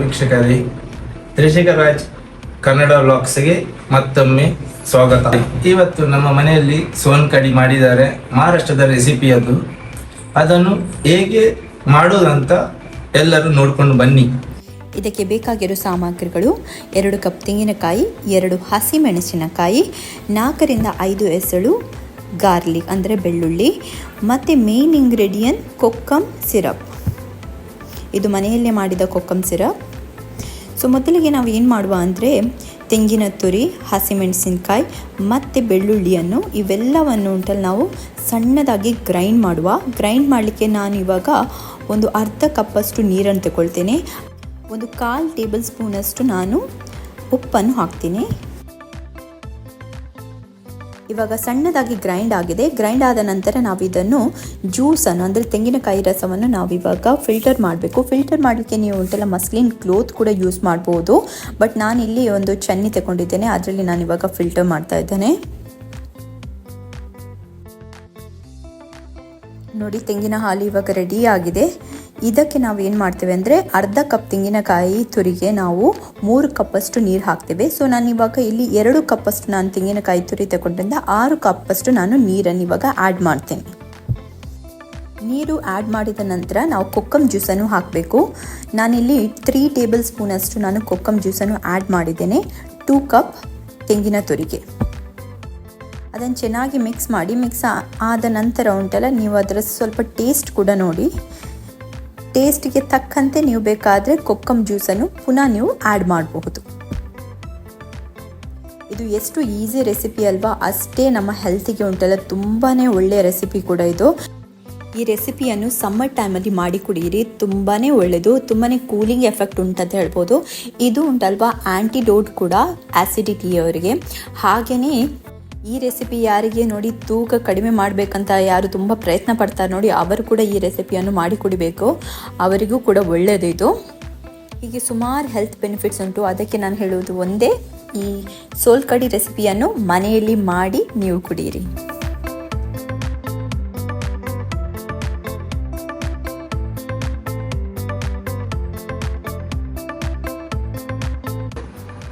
ವೀಕ್ಷಕರೇ. ತ್ರಿಶೇಖರ್ ರಾಜ್, ಕನ್ನಡ ವ್ಲಾಗ್ಸ್ಗೆ ಮತ್ತೊಮ್ಮೆ ಸ್ವಾಗತ. ಇವತ್ತು ನಮ್ಮ ಮನೆಯಲ್ಲಿ ಸೋನ್ ಕಡಿ ಮಾಡಿದ್ದಾರೆ, ಮಹಾರಾಷ್ಟ್ರದ ರೆಸಿಪಿ ಅದು. ಅದನ್ನು ಹೇಗೆ ಮಾಡೋದಂತ ಎಲ್ಲರೂ ನೋಡ್ಕೊಂಡು ಬನ್ನಿ. ಇದಕ್ಕೆ ಬೇಕಾಗಿರೋ ಸಾಮಗ್ರಿಗಳು ಎರಡು ಕಪ್ ತೆಂಗಿನಕಾಯಿ, ಎರಡು ಹಸಿ ಮೆಣಸಿನಕಾಯಿ, ನಾಲ್ಕರಿಂದ ಐದು ಎಸಳು ಗಾರ್ಲಿಕ್ ಅಂದರೆ ಬೆಳ್ಳುಳ್ಳಿ, ಮತ್ತು ಮೇನ್ ಇಂಗ್ರೀಡಿಯಂಟ್ ಕೊಕ್ಕಂ ಸಿರಪ್ ಇದು ಮನೆಯಲ್ಲೇ ಮಾಡಿದ ಕೊಕ್ಕಂ ಸಿರಪ್. ಸೊ ಮೊದಲಿಗೆ ನಾವು ಏನು ಮಾಡುವ ಅಂದರೆ ತೆಂಗಿನ ತುರಿ, ಹಸಿಮೆಣಸಿನ್ಕಾಯಿ ಮತ್ತು ಬೆಳ್ಳುಳ್ಳಿಯನ್ನು ಇವೆಲ್ಲವನ್ನು ಉಂಟಲ್ಲಿ ನಾವು ಸಣ್ಣದಾಗಿ ಗ್ರೈಂಡ್ ಮಾಡುವ. ಗ್ರೈಂಡ್ ಮಾಡಲಿಕ್ಕೆ ನಾನು ಇವಾಗ ಒಂದು ಅರ್ಧ ಕಪ್ಪಷ್ಟು ನೀರನ್ನು ತಗೊಳ್ತೇನೆ ಒಂದು ಕಾಲು ಟೇಬಲ್ ಸ್ಪೂನಷ್ಟು ನಾನು ಉಪ್ಪನ್ನು ಹಾಕ್ತೀನಿ. ಇವಾಗ ಸಣ್ಣದಾಗಿ ಗ್ರೈಂಡ್ ಆಗಿದೆ. ಗ್ರೈಂಡ್ ಆದ ನಂತರ ನಾವು ಇದನ್ನು ಜ್ಯೂಸನ್ನು ಅಂದರೆ ತೆಂಗಿನಕಾಯಿ ರಸವನ್ನು ನಾವಿವಾಗ ಫಿಲ್ಟರ್ ಮಾಡಬೇಕು. ಫಿಲ್ಟರ್ ಮಾಡಲಿಕ್ಕೆ ನೀವು ಉಂಟಲ್ಲ ಮಸ್ಲಿನ್ ಕ್ಲೋತ್ ಕೂಡ ಯೂಸ್ ಮಾಡ್ಬೋದು. ಬಟ್ ನಾನು ಇಲ್ಲಿ ಒಂದು ಚನ್ನಿ ತಗೊಂಡಿದ್ದೇನೆ. ಅದರಲ್ಲಿ ನಾನು ಇವಾಗ ಫಿಲ್ಟರ್ ಮಾಡ್ತಾ ಇದ್ದೇನೆ. ನೋಡಿ, ತೆಂಗಿನ ಹಾಲು ಇವಾಗ ರೆಡಿ ಆಗಿದೆ. ಇದಕ್ಕೆ ನಾವು ಏನು ಮಾಡ್ತೇವೆ ಅಂದರೆ ಅರ್ಧ ಕಪ್ ತೆಂಗಿನಕಾಯಿ ತುರಿಗೆ ನಾವು ಮೂರು ಕಪ್ಪಷ್ಟು ನೀರು ಹಾಕ್ತೇವೆ. ಸೊ ನಾನು ಇವಾಗ ಇಲ್ಲಿ ಎರಡು ಕಪ್ಪಷ್ಟು ನಾನು ತೆಂಗಿನಕಾಯಿ ತುರಿ ತಗೊಂಡ್ರಿಂದ ಆರು ಕಪ್ಪಷ್ಟು ನಾನು ನೀರನ್ನು ಇವಾಗ ಆ್ಯಡ್ ಮಾಡ್ತೇನೆ. ನೀರು ಆ್ಯಡ್ ಮಾಡಿದ ನಂತರ ನಾವು ಕೊಕ್ಕಮ್ ಜ್ಯೂಸನ್ನು ಹಾಕಬೇಕು. ನಾನಿಲ್ಲಿ ತ್ರೀ ಟೇಬಲ್ ಸ್ಪೂನಷ್ಟು ನಾನು ಕೊಕ್ಕಮ್ ಜ್ಯೂಸನ್ನು ಆ್ಯಡ್ ಮಾಡಿದ್ದೇನೆ. ಟೂ ಕಪ್ ತೆಂಗಿನ ತುರಿಗೆ. ಅದನ್ನು ಚೆನ್ನಾಗಿ ಮಿಕ್ಸ್ ಮಾಡಿ ಮಿಕ್ಸ್ ಆದ ನಂತರ ಉಂಟಲ್ಲ, ನೀವು ಅದರ ಸ್ವಲ್ಪ ಟೇಸ್ಟ್ ಕೂಡ ನೋಡಿ. ಟೇಸ್ಟಿಗೆ ತಕ್ಕಂತೆ ನೀವು ಬೇಕಾದರೆ ಕೊಕ್ಕಮ್ ಜ್ಯೂಸನ್ನು ಪುನಃ ನೀವು ಆ್ಯಡ್ ಮಾಡಬಹುದು. ಇದು ಎಷ್ಟು ಈಸಿ ರೆಸಿಪಿ ಅಲ್ವಾ? ಅಷ್ಟೇ ನಮ್ಮ ಹೆಲ್ತಿಗೆ ಉಂಟಲ್ಲ ತುಂಬಾ ಒಳ್ಳೆಯ ರೆಸಿಪಿ ಕೂಡ ಇದು. ಈ ರೆಸಿಪಿಯನ್ನು ಸಮ್ಮರ್ ಟೈಮಲ್ಲಿ ಮಾಡಿ ಕುಡಿಯಿರಿ ತುಂಬಾ ಒಳ್ಳೆಯದು ತುಂಬಾ ಕೂಲಿಂಗ್ ಎಫೆಕ್ಟ್ ಉಂಟಂತ ಹೇಳ್ಬೋದು. ಇದು ಉಂಟಲ್ವಾ ಆ್ಯಂಟಿಡೋಟ್ ಕೂಡ ಆ್ಯಸಿಡಿಟಿಯವರಿಗೆ ಹಾಗೆಯೇ ಈ ರೆಸಿಪಿ ಯಾರಿಗೆ ನೋಡಿ ತೂಕ ಕಡಿಮೆ ಮಾಡಬೇಕಂತ ಯಾರು ತುಂಬ ಪ್ರಯತ್ನ ಪಡ್ತಾರೆ ನೋಡಿ, ಅವರು ಕೂಡ ಈ ರೆಸಿಪಿಯನ್ನು ಮಾಡಿ ಕುಡಿಬೇಕು. ಅವರಿಗೂ ಕೂಡ ಒಳ್ಳೆಯದು ಇದು. ಹೀಗೆ ಸುಮಾರು ಹೆಲ್ತ್ ಬೆನಿಫಿಟ್ಸ್ ಉಂಟು. ಅದಕ್ಕೆ ನಾನು ಹೇಳುವುದು ಒಂದೇ, ಈ ಸೋಲ್ಕಡಿ ರೆಸಿಪಿಯನ್ನು ಮನೆಯಲ್ಲಿ ಮಾಡಿ ನೀವು ಕುಡಿಯಿರಿ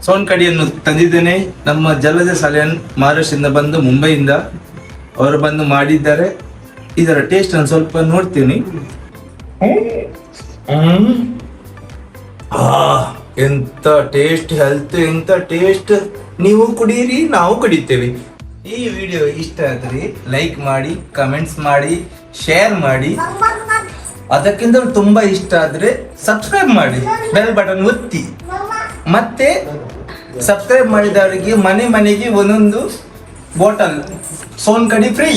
ಸೋನ್ ಕಡಿಯನ್ನು ತಂದಿದ್ದೇನೆ. ನಮ್ಮ ಜಲದ ಸಲಯನ್ ಮಹಾರಾಷ್ಟ್ರದಿಂದ ಬಂದು ಮುಂಬೈಯಿಂದ ಅವರು ಬಂದು ಮಾಡಿದ್ದಾರೆ. ಇದರ ಟೇಸ್ಟ್ ಅನ್ನು ಸ್ವಲ್ಪ ನೋಡ್ತೀನಿ. ಎಂತ ಟೇಸ್ಟ್ ಹೆಲ್ತ್ ಎಂತ ಟೇಸ್ಟ್ ನೀವು ಕುಡಿಯಿರಿ ನಾವು ಕುಡಿತೇವೆ. ಈ ವಿಡಿಯೋ ಇಷ್ಟ ಆದ್ರೆ ಲೈಕ್ ಮಾಡಿ ಕಮೆಂಟ್ಸ್ ಮಾಡಿ ಶೇರ್ ಮಾಡಿ. ಅದಕ್ಕಿಂತ ತುಂಬಾ ಇಷ್ಟ ಆದ್ರೆ ಸಬ್ಸ್ಕ್ರೈಬ್ ಮಾಡಿ. ಬೆಲ್ ಬಟನ್ ಒತ್ತಿ. ಮತ್ತೆ ಸಬ್ಸ್ಕ್ರೈಬ್ ಮಾಡಿದವರಿಗೆ ಮನೆ ಮನೆಗೆ ಒಂದೊಂದು ಬಾಟಲ್ ಸೋನ್ ಕಡಿ ಫ್ರೀ